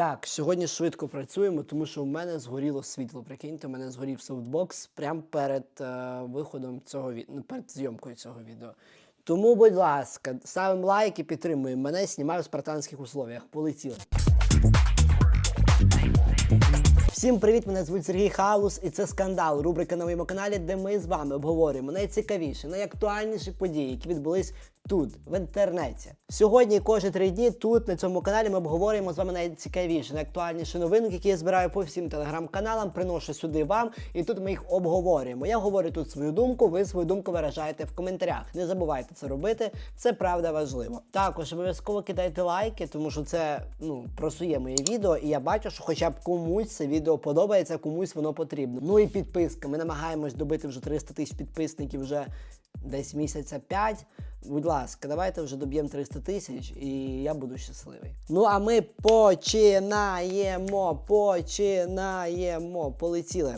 Так, сьогодні швидко працюємо, тому що у мене згоріло світло. Прикиньте, у мене згорів софтбокс прямо перед е, виходом цього відео, ну, перед зйомкою цього відео. Тому, будь ласка, ставимо лайк і підтримуємо мене, знімаю в спартанських условіях. Полетіли. Всім привіт! Мене звуть Сергій Халус, і це скандал. Рубрика на моєму каналі, де ми з вами обговорюємо найцікавіші, найактуальніші події, які відбулись тут, в інтернеті. Сьогодні, кожні три дні, тут на цьому каналі ми обговорюємо з вами найцікавіші, найактуальніші новинки, які я збираю по всім телеграм-каналам, приношу сюди вам, і тут ми їх обговорюємо. Я говорю тут свою думку, ви свою думку виражаєте в коментарях. Не забувайте це робити, це правда важливо. Також обов'язково кидайте лайки, тому що це ну просує моє відео, і я бачу, що хоча б комусь це відео подобається, комусь воно потрібно. Ну і підписка. Ми намагаємось добити вже 300 тисяч підписників вже десь місяця 5. Будь ласка, давайте вже доб'ємо 300 тисяч, і я буду щасливий. Ну а ми починаємо, починаємо. Полетіли.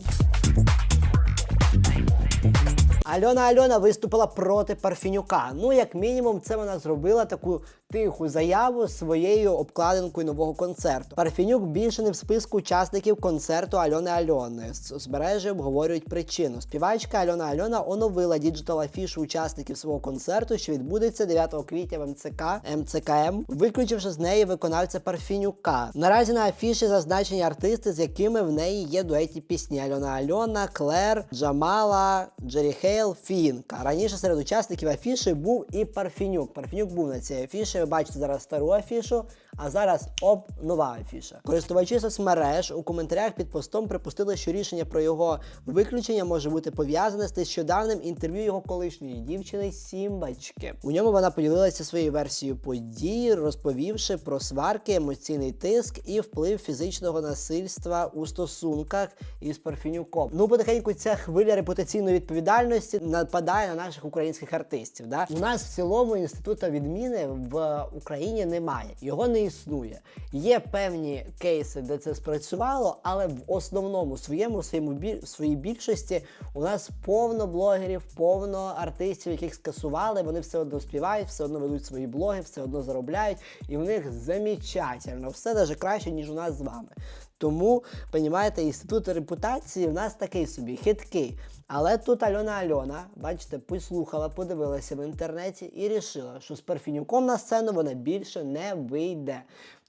Альона Альона виступила проти Парфінюка. Ну, як мінімум, це вона зробила таку тиху заяву своєю обкладинкою нового концерту. Парфінюк більше не в списку учасників концерту Альони Альони. Соцмережі обговорюють причину. Співачка Альона Альона оновила діджитал афішу учасників свого концерту, що відбудеться 9 квітня в МЦК МЦКМ, виключивши з неї виконавця Парфінюка. Наразі на афіші зазначені артисти, з якими в неї є дуетні пісні: Альона Альона, Клер, Джамала, Джері Хейл, Фінка. Раніше серед учасників афіші був і Парфінюк. Парфінюк був на цій афіші. Ви бачите зараз стару афішу, а зараз оп, нова афіша. Користувачі соцмереж у коментарях під постом припустили, що рішення про його виключення може бути пов'язане з нещодавним інтерв'ю його колишньої дівчини Сімбачки. У ньому вона поділилася своєю версією подій, розповівши про сварки, емоційний тиск і вплив фізичного насильства у стосунках із Парфінюком. Ну, потихеньку ця хвиля репутаційної відповідальності нападає на наших українських артистів. Да? У нас в цілому інституту відміни в Україні немає. Його не існує. Є певні кейси, де це спрацювало, але в основному своєму своєму своїй більшості у нас повно блогерів, повно артистів, яких скасували. Вони все одно співають, все одно ведуть свої блоги, все одно заробляють, і в них замечательно, все навіть краще, ніж у нас з вами. Тому, понімаєте, інститут репутації в нас такий собі хиткий. Але тут Альона Альона, бачите, послухала, подивилася в інтернеті і рішила, що з Парфінюком на сцену вона більше не вийде.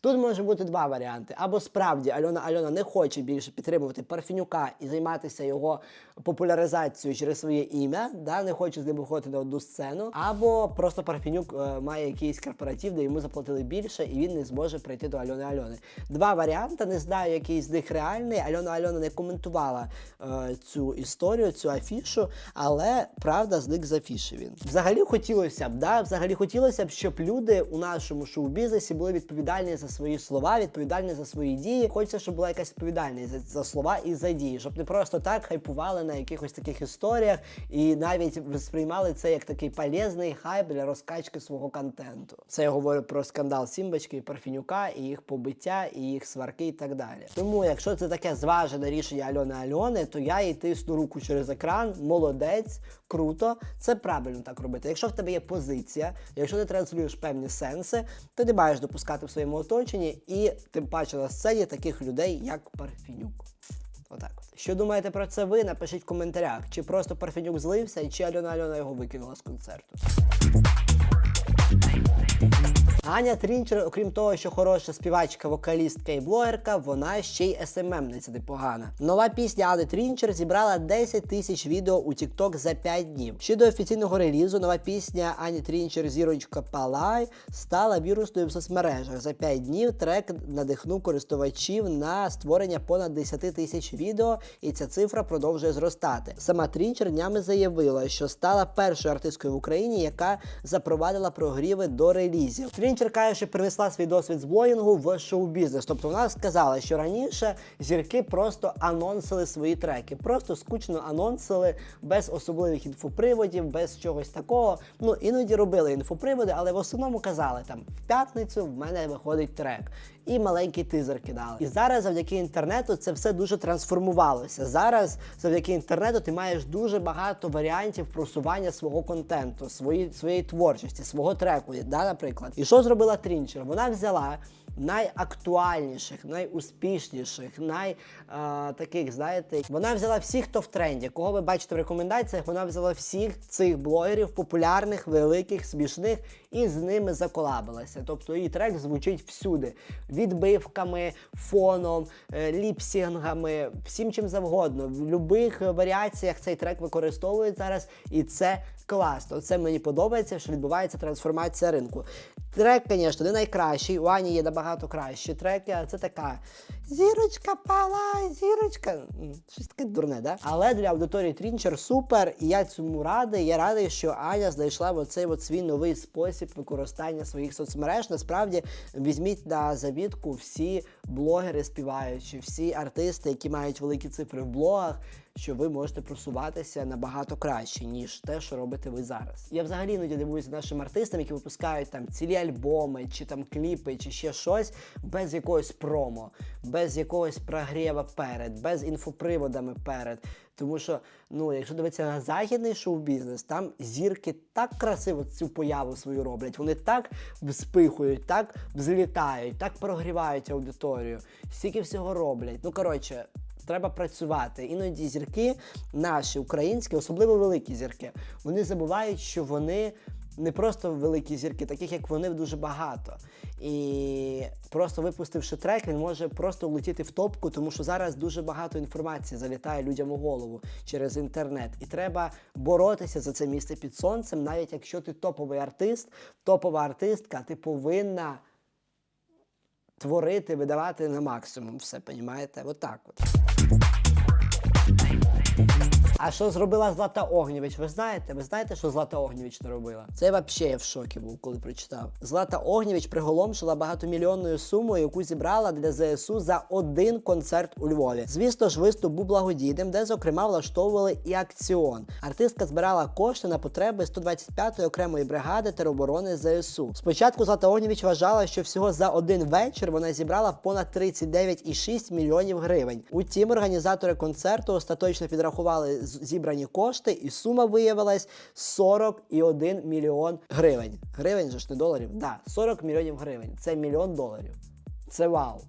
Тут може бути два варіанти. Або справді Альона Альона не хоче більше підтримувати Парфінюка і займатися його популяризацією через своє ім'я, да, не хоче з ним виходити на одну сцену, або просто Парфінюк е, має якийсь корпоратив, де йому заплатили більше, і він не зможе прийти до Альони Альони. Два варіанти. Не знаю, який з них реальний. Альона Альона не коментувала е, цю історію, цю афішу, але правда зник з афіші він. Взагалі хотілося б, да, взагалі хотілося б, щоб люди у нашому шоу-бізнесі були відповідальні за свої слова, відповідальні за свої дії. Хочеться, щоб була якась відповідальність за, за слова і за дії, щоб не просто так хайпували на якихось таких історіях і навіть сприймали це як такий полезний хайп для розкачки свого контенту. Це я говорю про скандал Сімбочки і Парфінюка, і їх побиття, і їх сварки, і так далі. Тому, якщо це таке зважене рішення Альони Альони, то я їй тисну руку через екран. Молодець, круто. Це правильно так робити. Якщо в тебе є позиція, якщо ти транслюєш певні сенси, ти не маєш допускати в своєму оточенні і тим паче на сцені таких людей, як Парфінюк. Отак от. Що думаєте про це ви? Напишіть в коментарях. Чи просто Парфенюк злився, чи Альона Альона його викинула з концерту. Аня Трінчер, окрім того, що хороша співачка, вокалістка і блогерка, вона ще й СММниця непогана. Нова пісня Ани Трінчер зібрала 10 тисяч відео у TikTok за 5 днів. Ще до офіційного релізу нова пісня Ані Трінчер Зірочка Палай стала вірусною в соцмережах. За 5 днів трек надихнув користувачів на створення понад 10 тисяч відео, і ця цифра продовжує зростати. Сама Трінчер днями заявила, що стала першою артисткою в Україні, яка запровадила прогріви до релізів. Каже, що принесла свій досвід з блогінгу в шоу-бізнес. Тобто вона сказала, що раніше зірки просто анонсили свої треки, просто скучно анонсили без особливих інфоприводів, без чогось такого. Ну іноді робили інфоприводи, але в основному казали там в п'ятницю в мене виходить трек. І маленький тизер кидали. І зараз, завдяки інтернету, це все дуже трансформувалося. Зараз, завдяки інтернету, ти маєш дуже багато варіантів просування свого контенту, свої, своєї творчості, свого треку, да, наприклад. І що зробила Трінчер? Вона взяла найактуальніших, найуспішніших, най е, таких, знаєте, вона взяла всіх, хто в тренді. Кого ви бачите в рекомендаціях, вона взяла всіх цих блогерів, популярних, великих, смішних, і з ними заколабилася. Тобто її трек звучить всюди: відбивками, фоном, е, ліпсінгами, всім чим завгодно. В будь-яких варіаціях цей трек використовують зараз, і це класно. Це мені подобається, що відбувається трансформація ринку. Трек, звісно, не найкращий. У Ані є набагато кращі треки, а це така зірочка пала, зірочка. Щось таке дурне, да? Але для аудиторії Трінчер супер, і я цьому радий. Я радий, що Аня знайшла оцей от свій новий спосіб використання своїх соцмереж. Насправді візьміть на завідку всі блогери співаючі, всі артисти, які мають великі цифри в блогах. Що ви можете просуватися набагато краще, ніж те, що робите ви зараз. Я взагалі іноді дивуюся нашим артистам, які випускають там цілі альбоми, чи там кліпи, чи ще щось, без якогось промо, без якогось прогрєва перед, без інфоприводами перед. Тому що, ну, якщо дивитися на західний шоу-бізнес, там зірки так красиво цю появу свою роблять. Вони так вспихують, так взлітають, так прогрівають аудиторію, стільки всього роблять. Ну коротше. Треба працювати. Іноді зірки, наші українські, особливо великі зірки, вони забувають, що вони не просто великі зірки, таких як вони дуже багато. І просто випустивши трек, він може просто влетіти в топку, тому що зараз дуже багато інформації залітає людям у голову через інтернет. І треба боротися за це місце під сонцем, навіть якщо ти топовий артист, топова артистка, ти повинна творити, видавати на максимум все, понімаєте? Отак от. А що зробила Злата Огнєвіч? Ви знаєте? Ви знаєте, що Злата Огнєвіч не робила? Це взагалі я в шокі був, коли прочитав. Злата Огнєвіч приголомшила багатомільйонною сумою, яку зібрала для ЗСУ за один концерт у Львові. Звісно ж, виступ був благодійним, де, зокрема, влаштовували і акціон. Артистка збирала кошти на потреби 125-ї окремої бригади тероборони ЗСУ. Спочатку Злата Огнєвіч вважала, що всього за один вечір вона зібрала понад 39,6 мільйонів гривень. Утім, організатори концерту остаточно підрахували зібрані кошти, і сума виявилась 41 мільйон гривень. Гривень же ж не доларів? Да, 40 мільйонів гривень. Це мільйон доларів. Це вау.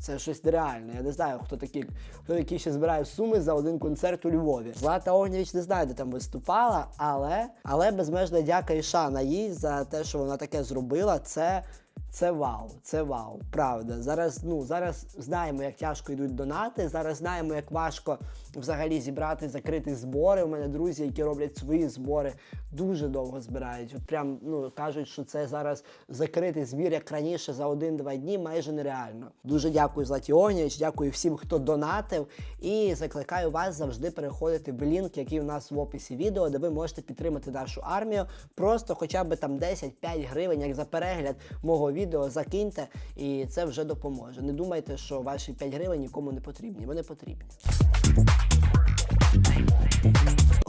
Це щось нереальне. Я не знаю, хто такі, хто такі ще збирає суми за один концерт у Львові. Злата Огнєвіч не знаю, де там виступала, але, але безмежна дяка і шана їй за те, що вона таке зробила. Це. Це вау, це вау, правда. Зараз ну зараз знаємо, як тяжко йдуть донати. Зараз знаємо, як важко взагалі зібрати закрити збори. У мене друзі, які роблять свої збори, дуже довго збирають. От прям ну кажуть, що це зараз закритий збір, як раніше, за один-два дні, майже нереально. Дуже дякую Златі Огнєвіч, дякую всім, хто донатив. І закликаю вас завжди переходити в лінк, який у нас в описі відео, де ви можете підтримати нашу армію. Просто хоча б там 10-5 гривень, як за перегляд мого відео, закиньте, і це вже допоможе. Не думайте, що ваші 5 гривень нікому не потрібні. Вони потрібні.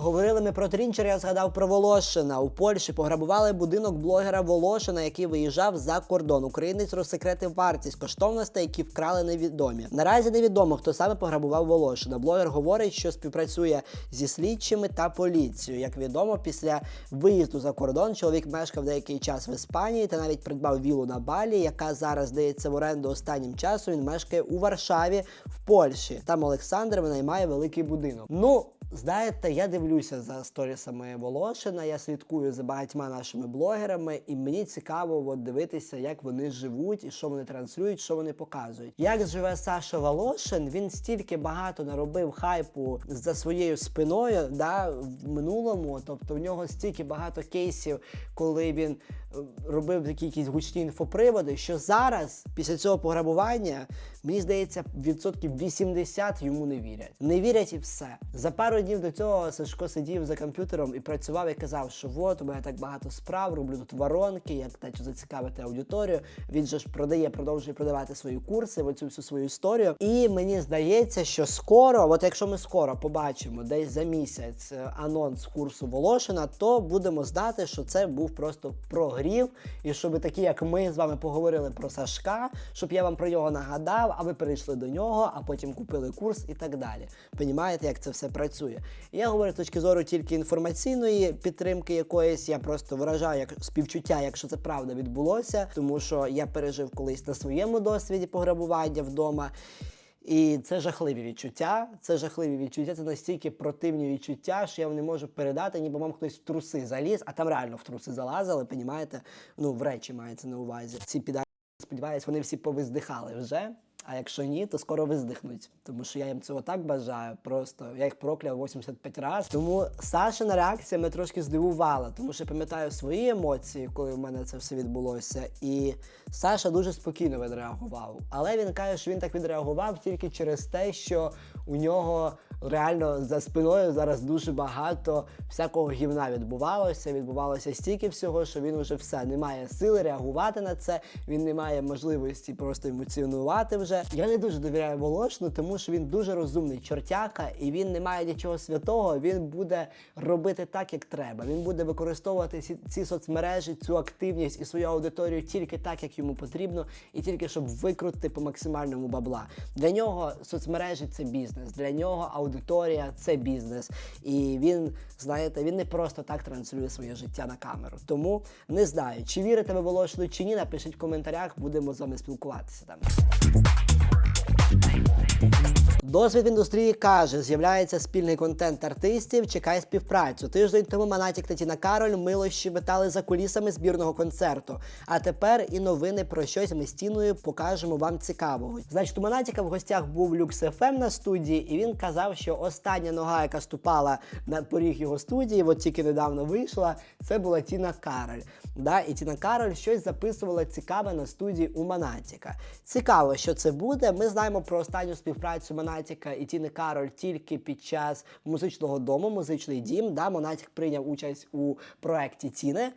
Говорили ми про Трінчер, я згадав про Волошина. У Польщі пограбували будинок блогера Волошина, який виїжджав за кордон. Українець розсекретив вартість коштовностей, які вкрали невідомі. Наразі невідомо, хто саме пограбував Волошина. Блогер говорить, що співпрацює зі слідчими та поліцією. Як відомо, після виїзду за кордон чоловік мешкав деякий час в Іспанії та навіть придбав вілу на Балі, яка зараз здається в оренду останнім часом. Він мешкає у Варшаві в Польщі. Там Олександр винаймає великий будинок. Ну. Знаєте, я дивлюся за сторісами Волошина, я слідкую за багатьма нашими блогерами, і мені цікаво от дивитися, як вони живуть і що вони транслюють, що вони показують. Як живе Саша Волошин, він стільки багато наробив хайпу за своєю спиною да, в минулому. Тобто в нього стільки багато кейсів, коли він е, робив такі якісь гучні інфоприводи, що зараз, після цього пограбування, мені здається, відсотків 80 йому не вірять. Не вірять і все. За пару днів до цього Сашко сидів за комп'ютером і працював і казав, що от у мене так багато справ, роблю тут воронки, як наче зацікавити аудиторію. Він же ж продає, продовжує продавати свої курси, оцю всю свою історію. І мені здається, що скоро, от якщо ми скоро побачимо десь за місяць е, анонс курсу Волошина, то будемо знати, що це був просто прогрів, і щоб такі, як ми з вами поговорили про Сашка, щоб я вам про нього нагадав, а ви перейшли до нього, а потім купили курс і так далі. Понімаєте, як це все працює. Я говорю з точки зору тільки інформаційної підтримки якоїсь. Я просто виражаю як співчуття, якщо це правда відбулося, тому що я пережив колись на своєму досвіді пограбування вдома. І це жахливі відчуття. Це жахливі відчуття. Це настільки противні відчуття, що я вам не можу передати, ніби вам хтось в труси заліз, а там реально в труси залазили, понімаєте? Ну, в речі мається на увазі. Ці піда, сподіваюсь, вони всі повиздихали вже. А якщо ні, то скоро виздихнуть. Тому що я їм цього так бажаю. Просто я їх прокляв 85 разів. Тому Сашина реакція мене трошки здивувала, тому що я пам'ятаю свої емоції, коли в мене це все відбулося. І Саша дуже спокійно відреагував. Але він каже, що він так відреагував тільки через те, що у нього реально за спиною зараз дуже багато всякого гівна відбувалося. Відбувалося стільки всього, що він уже все не має сили реагувати на це. Він не має можливості просто емоціонувати вже. Я не дуже довіряю Волошину, тому що він дуже розумний чортяка, і він не має нічого святого. Він буде робити так, як треба. Він буде використовувати ці, ці соцмережі, цю активність і свою аудиторію тільки так, як йому потрібно, і тільки щоб викрутити по максимальному бабла. Для нього соцмережі це бізнес, для нього аудиторія це бізнес. І він, знаєте, він не просто так транслює своє життя на камеру. Тому не знаю, чи вірите ви Волошину чи ні. Напишіть в коментарях, будемо з вами спілкуватися там. Досвід індустрії каже, з'являється спільний контент артистів, чекає співпрацю. Тиждень тому Манатік та Тіна Кароль мило щебетали за кулісами збірного концерту. А тепер і новини про щось ми з покажемо вам цікавого. Значить, у Манатіка в гостях був Люкс ФМ на студії, і він казав, що остання нога, яка ступала на поріг його студії, от тільки недавно вийшла, це була Тіна Кароль. Да? І Тіна Кароль щось записувала цікаве на студії у Манатіка. Цікаво, що це буде. Ми знаємо про останню співпрацю Монатіка і Тіни Кароль тільки під час музичного дому, музичний дім. Да? Монатік прийняв участь у проєкті Тіни.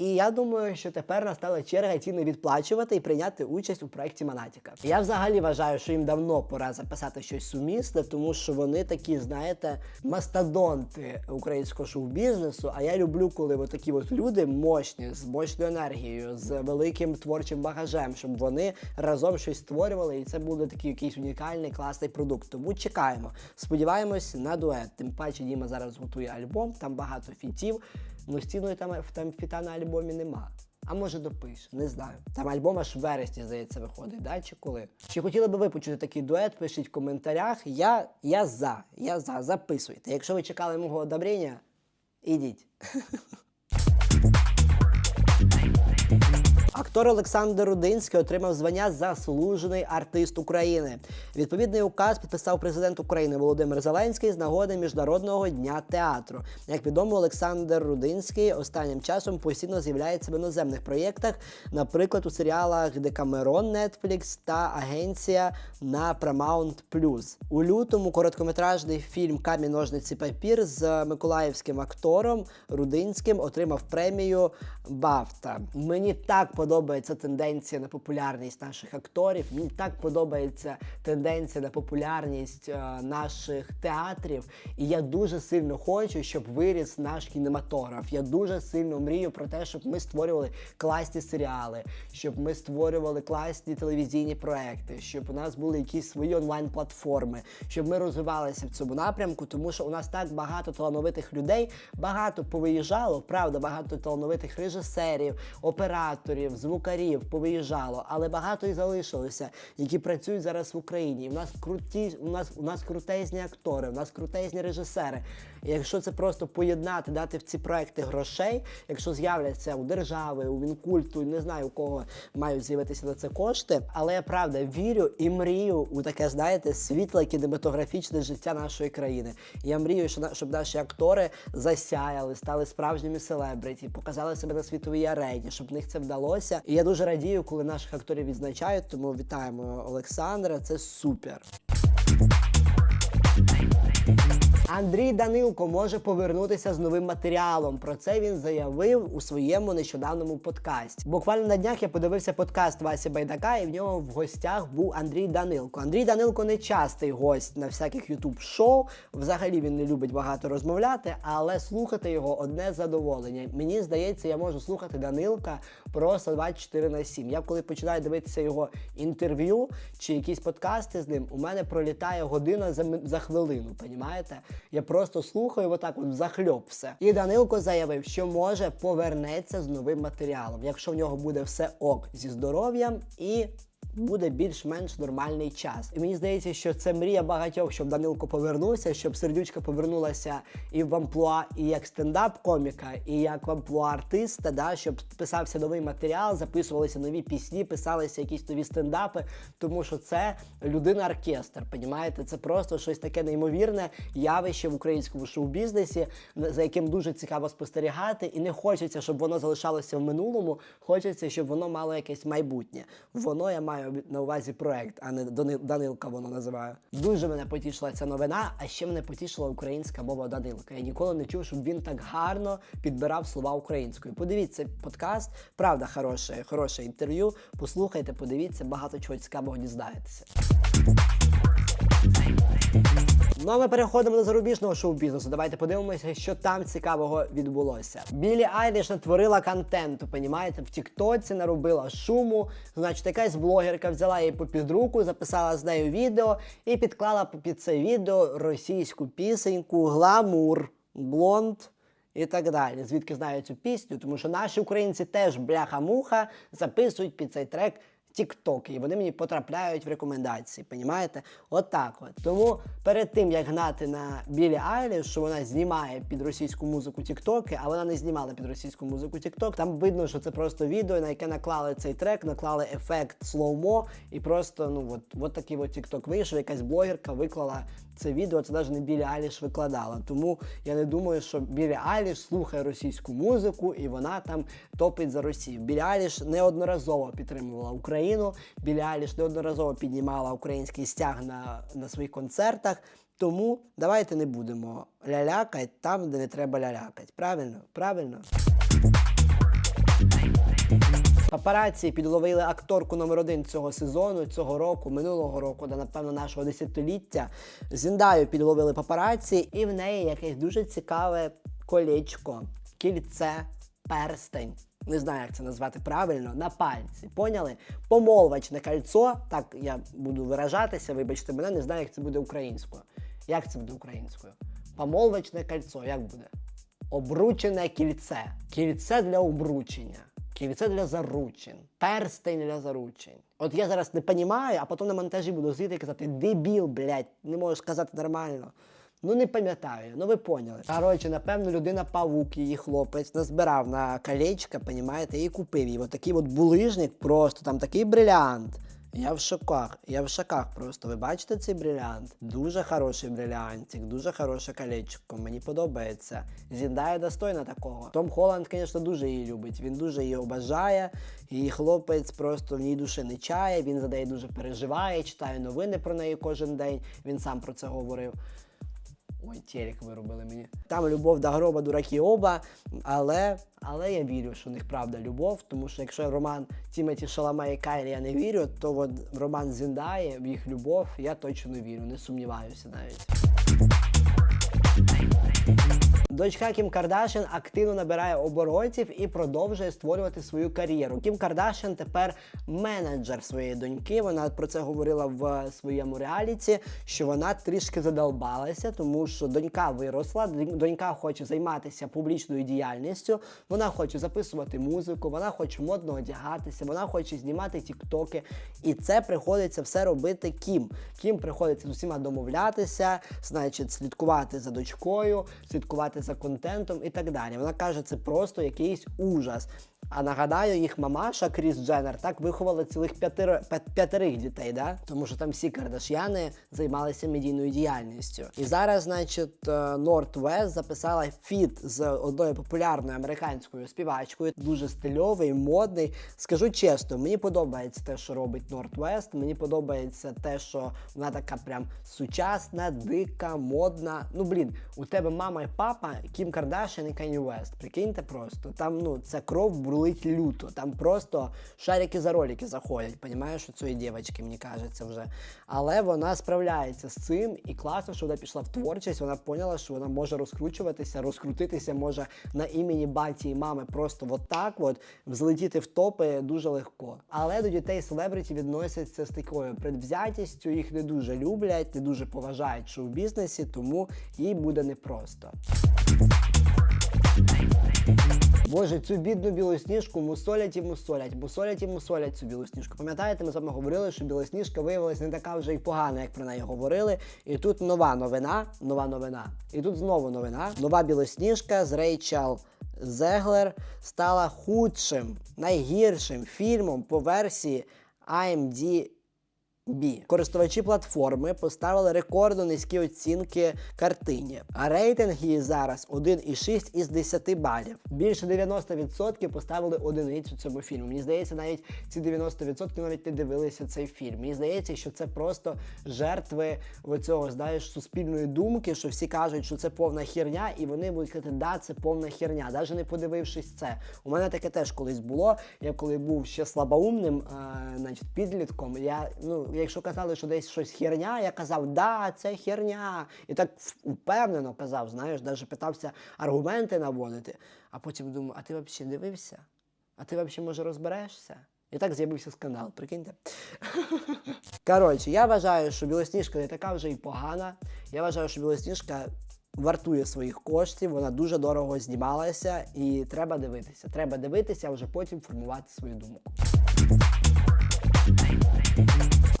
І я думаю, що тепер настала черга Тіни відплачувати і прийняти участь у проєкті Монатіка. Я взагалі вважаю, що їм давно пора записати щось сумісне, тому що вони такі, знаєте, мастодонти українського шоу-бізнесу. А я люблю, коли от такі от люди мощні, з мощною енергією, з великим творчим багажем, щоб вони разом щось створювали, і це буде такий якийсь унікальний класний продукт. Тому чекаємо. Сподіваємось на дует. Тим паче Діма зараз готує альбом, там багато фітів. Ну, стіною там, там фіта на альбомі нема. А може допише, не знаю. Там альбом аж в вересні, здається, виходить, да? чи коли? Чи хотіли би ви почути такий дует? Пишіть в коментарях. Я, я за, я за, записуйте. Якщо ви чекали мого одобрення, ідіть. Актор Олександр Рудинський отримав звання Заслужений артист України. Відповідний указ підписав президент України Володимир Зеленський з нагоди Міжнародного дня театру. Як відомо, Олександр Рудинський останнім часом постійно з'являється в іноземних проєктах, наприклад, у серіалах Декамерон Netflix та Агенція на Paramount+. У лютому короткометражний фільм Камінь ножниці папір з миколаївським актором Рудинським отримав премію Бафта. Мені так подобається тенденція на популярність наших акторів. Мені так подобається тенденція на популярність е, наших театрів. І я дуже сильно хочу, щоб виріс наш кінематограф. Я дуже сильно мрію про те, щоб ми створювали класні серіали, щоб ми створювали класні телевізійні проекти, щоб у нас були якісь свої онлайн-платформи, щоб ми розвивалися в цьому напрямку, тому що у нас так багато талановитих людей, багато повиїжджало, правда, багато талановитих режисерів, операторів, звукарів повиїжджало, але багато і залишилося, які працюють зараз в Україні. В нас круті, у нас у нас крутезні актори, у нас крутезні режисери. І якщо це просто поєднати, дати в ці проекти грошей, якщо з'являться у держави, у Мінкульту, не знаю у кого мають з'явитися на це кошти, але я правда вірю і мрію у таке, знаєте, світле кінематографічне життя нашої країни. Я мрію, що щоб наші актори засяяли, стали справжніми селебриті, показали себе на світовій арені, щоб в них це вдалося. І я дуже радію, коли наших акторів відзначають. Тому вітаємо Олександра. Це супер. Андрій Данилко може повернутися з новим матеріалом. Про це він заявив у своєму нещодавному подкасті. Буквально на днях я подивився подкаст Васі Байдака, і в нього в гостях був Андрій Данилко. Андрій Данилко не частий гость на всяких ютуб шоу. Взагалі він не любить багато розмовляти, але слухати його одне задоволення. Мені здається, я можу слухати Данилка просто 24 на 7. Я коли починаю дивитися його інтерв'ю чи якісь подкасти з ним, у мене пролітає година за, за хвилину. Понімаєте? Я просто слухаю отак от захльоп все. І Данилко заявив, що може повернеться з новим матеріалом, якщо в нього буде все ок зі здоров'ям і буде більш-менш нормальний час. І мені здається, що це мрія багатьох, щоб Данилко повернувся, щоб сердючка повернулася і в амплуа, і як стендап-коміка, і як в амплуа артиста, да, щоб писався новий матеріал, записувалися нові пісні, писалися якісь нові стендапи, тому що це людина-оркестр. Понімаєте? Це просто щось таке неймовірне явище в українському шоу-бізнесі, за яким дуже цікаво спостерігати, і не хочеться, щоб воно залишалося в минулому. Хочеться, щоб воно мало якесь майбутнє. Воно я маю на увазі проект, а не Данилка воно називаю. Дуже мене потішила ця новина, а ще мене потішила українська мова Данилка. Я ніколи не чув, щоб він так гарно підбирав слова українською. Подивіться подкаст, правда, хороше, хороше інтерв'ю. Послухайте, подивіться, багато чого цікавого дізнаєтеся. Ну а ми переходимо до зарубіжного шоу-бізнесу. Давайте подивимося, що там цікавого відбулося. Білі Айліш натворила контенту, понімаєте? В Тіктоці наробила шуму. Значить, якась блогерка взяла її попід руку, записала з нею відео і підклала під це відео російську пісеньку Гламур, Блонд. І так далі. Звідки знаю цю пісню? Тому що наші українці теж бляха-муха записують під цей трек тіктоки, і вони мені потрапляють в рекомендації. Понімаєте? Отак от, Тому перед тим як гнати на Білі Айлі, що вона знімає під російську музику тіктоки, а вона не знімала під російську музику тікток. Там видно, що це просто відео, на яке наклали цей трек, наклали ефект слоумо, і просто ну от, от такий от тікток вийшов. Якась блогерка виклала це відео. Це навіть не Білі Айліш викладала. Тому я не думаю, що Білі Айліш слухає російську музику і вона там топить за Росію. Білі Айліш неодноразово підтримувала Україну. Білі Айліш неодноразово піднімала український стяг на, на своїх концертах. Тому давайте не будемо лялякати там, де не треба лялякати. Правильно? Правильно? Папараці підловили акторку номер один цього сезону, цього року, минулого року, да, напевно, нашого десятиліття. Зіндаю підловили папараці, і в неї якесь дуже цікаве колечко, кільце, перстень. Не знаю, як це назвати правильно, на пальці. Поняли? Помолвочне кольцо, так я буду виражатися, вибачте мене, не знаю, як це буде українською. Як це буде українською? Помолвочне кольцо, як буде? Обручене кільце. Кільце для обручення. Кільце для заручин. Перстень для заручин. От я зараз не розумію, а потім на монтажі буду сидіти і казати, дебіл, блядь, не можеш сказати нормально. Ну не пам'ятаю, ну ви поняли. Коротше, напевно, людина павук, її хлопець, назбирав на колечко, понімаєте, і купив її. От такий от булижник, просто там такий брилянт. Я в шоках, я в шоках просто. Ви бачите цей брилянт? Дуже хороший брилянтик, дуже хороше колечко. Мені подобається. Зіндає достойна такого. Том Холланд, звісно, дуже її любить. Він дуже її обажає. Її хлопець просто в ній душі не чає. Він за неї дуже переживає, читає новини про неї кожен день. Він сам про це говорив. Ой, телек виробили мені. Там любов до гроба, дураки оба, але, але я вірю, що в них правда любов, тому що якщо роман Тімоті Шалама і Кайлі я не вірю, то от роман Зіндає, в їх любов, я точно вірю, не сумніваюся навіть. Дочка Кім Кардашян активно набирає оборотів і продовжує створювати свою кар'єру. Кім Кардашян тепер менеджер своєї доньки. Вона про це говорила в своєму реаліті, що вона трішки задолбалася, тому що донька виросла, донька хоче займатися публічною діяльністю, вона хоче записувати музику, вона хоче модно одягатися, вона хоче знімати тіктоки. І це приходиться все робити Кім. Кім приходиться з усіма домовлятися, значить, слідкувати за дочкою, слідкувати за контентом і так далі. Вона каже, це просто якийсь ужас. А нагадаю, їх мамаша Кріс Дженнер так виховала цілих п'ятиро, п'я- п'ятерих дітей, да? тому що там всі кардаш'яни займалися медійною діяльністю. І зараз, значить, Норт Вест записала фіт з одною популярною американською співачкою, дуже стильовий, модний. Скажу чесно, мені подобається те, що робить Норт Вест. Мені подобається те, що вона така прям сучасна, дика, модна. Ну блін, у тебе мама і папа Кім Кардашян і Кенні Вест. Прикиньте просто. Там ну це кров бурлить люто. Там просто шарики за ролики заходять. Понімаєш, у цієї дівчинки, мені кажеться, вже. Але вона справляється з цим, і класно, що вона пішла в творчість. Вона поняла, що вона може розкручуватися, розкрутитися може на імені баті і мами. Просто от так от взлетіти в топи дуже легко. Але до дітей селебриті відносяться з такою предвзятістю. Їх не дуже люблять, не дуже поважають що в шоу-бізнесі, тому їй буде непросто. Боже, цю бідну білосніжку мусолять і мусолять, мусолять і мусолять цю білосніжку. Пам'ятаєте, ми з вами говорили, що білосніжка виявилась не така вже й погана, як про неї говорили. І тут нова новина, нова новина. І тут знову новина. Нова білосніжка з Рейчел Зеглер стала худшим, найгіршим фільмом по версії IMDb. Бі. Користувачі платформи поставили рекордно низькі оцінки картині. А рейтинг її зараз 1,6 із 10 балів. Більше 90% поставили одиницю цьому фільму. Мені здається, навіть ці 90% навіть не дивилися цей фільм. Мені здається, що це просто жертви оцього, знаєш, суспільної думки, що всі кажуть, що це повна херня, і вони будуть казати, да, це повна херня, навіть не подивившись це. У мене таке теж колись було. Я коли був ще слабоумним, а, значить, підлітком, я ну. Якщо казали, що десь щось херня, я казав, да, це херня. І так впевнено казав, знаєш, навіть питався аргументи наводити. А потім думаю, а ти взагалі дивився? А ти взагалі, може, розберешся? І так з'явився скандал, прикиньте. Коротше, я вважаю, що білосніжка не така вже й погана. Я вважаю, що білосніжка вартує своїх коштів, вона дуже дорого знімалася, і треба дивитися. Треба дивитися, а вже потім формувати свою думку.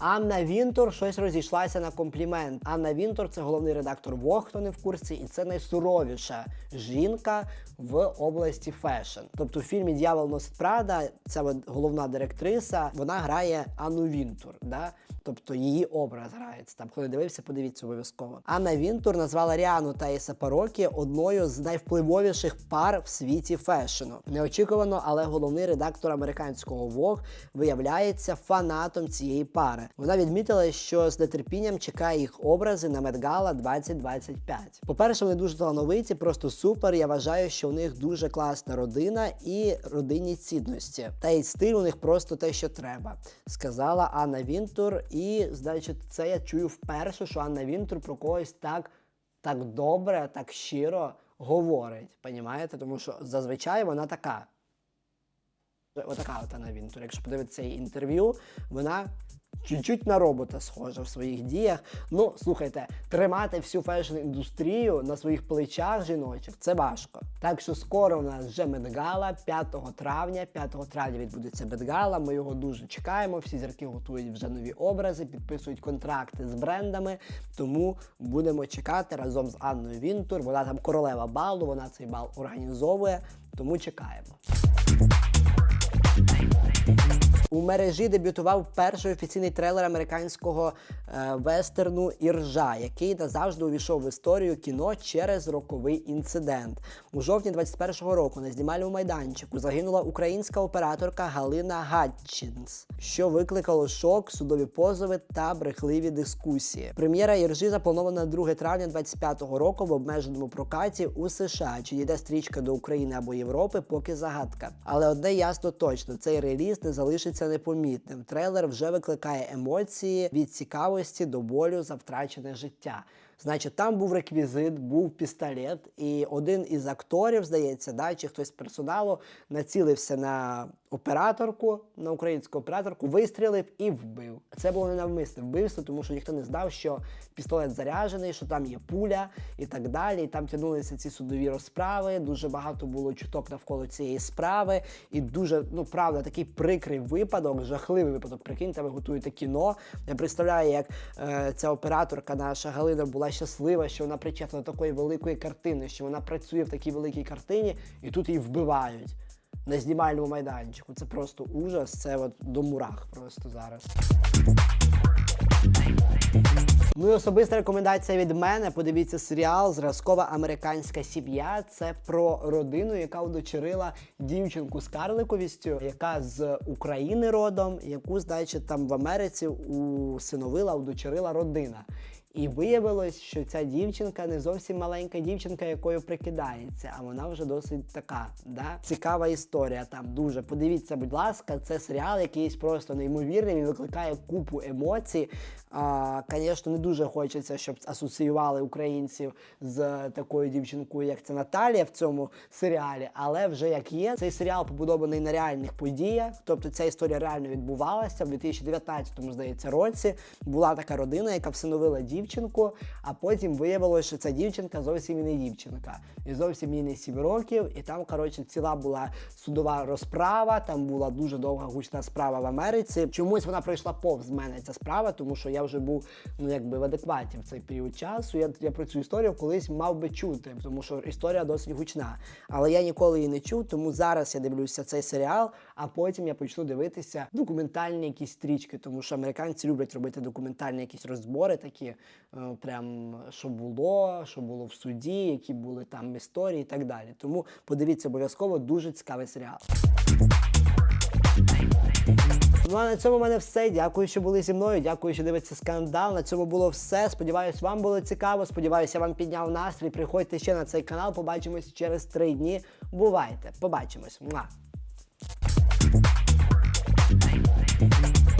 Анна Вінтур щось розійшлася на комплімент. Анна Вінтур це головний редактор Вог, хто не в курсі, і це найсуровіша жінка в області фешн. Тобто в фільмі Д'явол носить Прада, ця головна директриса, вона грає Анну Вінтур. Да? Тобто її образ грається. Там, хто не дивився, подивіться обов'язково. Анна Вінтур назвала Ріану та Іса Парокі одною з найвпливовіших пар в світі фешену. Неочікувано, але головний редактор американського Vogue виявляється фанатом цієї пари. Вона відмітила, що з нетерпінням чекає їх образи на Медгала 2025. По-перше, вони дуже талановиті, просто супер. Я вважаю, що у них дуже класна родина і родинні цінності. Та й стиль у них просто те, що треба, сказала Анна Вінтур. І, значить, це я чую вперше, що Анна Вінтур про когось так, так добре, так щиро говорить. Понімаєте? Тому що зазвичай вона така. Отака от Анна Вінтур. Якщо подивитися її інтерв'ю, вона чуть-чуть на робота схожа в своїх діях. Ну, слухайте, тримати всю фешн-індустрію на своїх плечах жіночих це важко. Так що скоро у нас вже Медгала 5 травня. 5 травня відбудеться Медгала. Ми його дуже чекаємо. Всі зірки готують вже нові образи, підписують контракти з брендами. Тому будемо чекати разом з Анною Вінтур. Вона там королева балу, вона цей бал організовує. Тому чекаємо. У мережі дебютував перший офіційний трейлер американського е, вестерну Іржа, який назавжди увійшов в історію кіно через роковий інцидент. У жовтні 21-го року на знімальному майданчику загинула українська операторка Галина Гатчинс, що викликало шок, судові позови та брехливі дискусії. Прем'єра Іржі запланована 2 травня 25-го року в обмеженому прокаті у США. Чи йде стрічка до України або Європи, поки загадка. Але одне ясно точно: цей реліз не залишиться непомітним. Трейлер вже викликає емоції від цікавості до болю за втрачене життя. Значить, там був реквізит, був пістолет, і один із акторів, здається, да, чи хтось з персоналу націлився на операторку, на українську операторку, вистрілив і вбив. Це було ненавмисне вбивство, тому що ніхто не знав, що пістолет заряджений, що там є пуля і так далі. І там тягнулися ці судові розправи. Дуже багато було чуток навколо цієї справи. І дуже, ну правда, такий прикрий випадок, жахливий випадок. Прикиньте, ви готуєте кіно. Я представляю, як е, ця операторка наша Галина була щаслива, що вона причетна до такої великої картини, що вона працює в такій великій картині, і тут її вбивають на знімальному майданчику. Це просто ужас, це от до мурах просто зараз. Ну і особиста рекомендація від мене. Подивіться серіал Зразкова американська сім'я. Це про родину, яка удочерила дівчинку з карликовістю, яка з України родом, яку, значить, там в Америці усиновила, удочерила родина. І виявилось, що ця дівчинка не зовсім маленька дівчинка, якою прикидається, а вона вже досить така. Да? Цікава історія там дуже. Подивіться, будь ласка, це серіал якийсь просто неймовірний. Він викликає купу емоцій. Звісно, не дуже хочеться, щоб асоціювали українців з такою дівчинкою, як це Наталія в цьому серіалі. Але вже як є, цей серіал побудований на реальних подіях. Тобто ця історія реально відбувалася в 2019 здається році. Була така родина, яка всиновила дівчинку, а потім виявилося, що ця дівчинка зовсім і не дівчинка. І зовсім їй не 7 років. І там, коротше, ціла була судова розправа. Там була дуже довга гучна справа в Америці. Чомусь вона пройшла повз мене ця справа, тому що я вже був ну якби в адекваті в цей період часу. Я, я про цю історію колись мав би чути, тому що історія досить гучна. Але я ніколи її не чув, тому зараз я дивлюся цей серіал, а потім я почну дивитися документальні якісь стрічки, тому що американці люблять робити документальні якісь розбори, такі прям що було, що було в суді, які були там історії і так далі. Тому подивіться обов'язково дуже цікавий серіал. Ну а на цьому в мене все. Дякую, що були зі мною. Дякую, що дивитеся скандал. На цьому було все. Сподіваюсь, вам було цікаво. Сподіваюся, вам підняв настрій. Приходьте ще на цей канал. Побачимось через три дні. Бувайте! Побачимось. Муа.